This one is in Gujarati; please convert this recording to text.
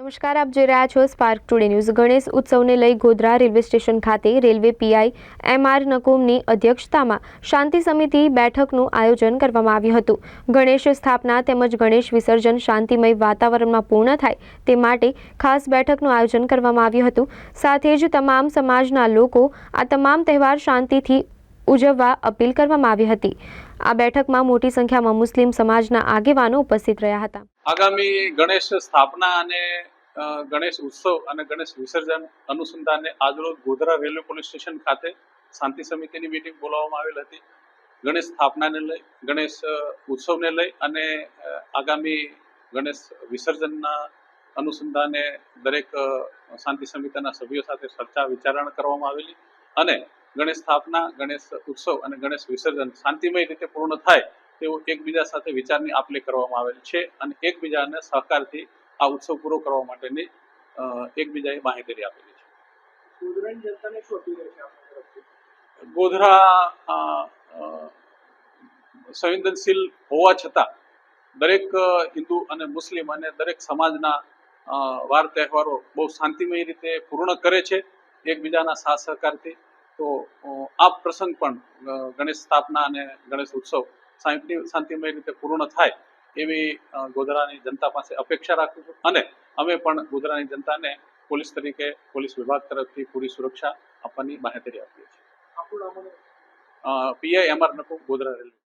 નમસ્કાર, આપ જોઈ રહ્યા છો સ્પાર્ક ટુડે ન્યૂઝ ગણેશ ઉત્સવને લઈ ગોધરા રેલવે સ્ટેશન ખાતે રેલવે પીઆઈ એમ આર નકુમની અધ્યક્ષતામાં શાંતિ સમિતિ બેઠકનું આયોજન કરવામાં આવ્યું હતું. ગણેશ સ્થાપના તેમજ ગણેશ વિસર્જન શાંતિમય વાતાવરણમાં પૂર્ણ થાય તે માટે ખાસ બેઠકનું આયોજન કરવામાં આવ્યું હતું. સાથે જ તમામ સમાજના લોકો આ તમામ તહેવાર શાંતિથી ઉજવવા અપીલ કરવામાં આવી હતી. આ બેઠકમાં મોટી સંખ્યામાં મુસ્લિમ સમાજના આગેવાનો ઉપસ્થિત રહ્યા હતા. આગામી ગણેશ સ્થાપના અને ગણેશ ઉત્સવ અને ગણેશ વિસર્જન અનુસંધાને આજરોજ ગોધરા રેલવે પોલીસ સ્ટેશન ખાતે શાંતિ સમિતિની મીટિંગ બોલાવવામાં આવેલ હતી. ગણેશ સ્થાપનાને લઈ, ગણેશ ઉત્સવને લઈ અને આગામી ગણેશ વિસર્જનના અનુસંધાને દરેક શાંતિ સમિતિના સભ્યો સાથે ચર્ચા વિચારણા કરવામાં આવેલી અને ગણેશ સ્થાપના ગણેશ ઉત્સવ અને ગણેશ વિસર્જન શાંતિમય રીતે પૂર્ણ થાય તેવો એકબીજા સાથે વિચારની આપલે કરવામાં આવેલ છે અને એકબીજાને સહકારથી આ ઉત્સવ પૂરો કરવા માટેની એકબીજાએ માહિતી આપેલી છે. ગોધરા સંવેદનશીલ હોવા છતાં દરેક હિન્દુ અને મુસ્લિમ અને દરેક સમાજના વાર તહેવારો બહુ શાંતિમય રીતે પૂર્ણ કરે છે એકબીજાના સાથ સહકારથી. તો આ પ્રસંગ પણ ગણેશ સ્થાપના અને ગણેશ ઉત્સવ શાંતિ શાંતિમય રીતે પૂર્ણ થાય એવી ગોધરાની જનતા પાસે અપેક્ષા રાખું છું. અને અમે પણ ગોધરાની જનતાને પોલીસ તરીકે પોલીસ વિભાગ તરફથી પૂરી સુરક્ષા આપવાની માહિતી આપીએ છીએ. પીઆઈ એમઆર નકુ ગોધરા રેલવે.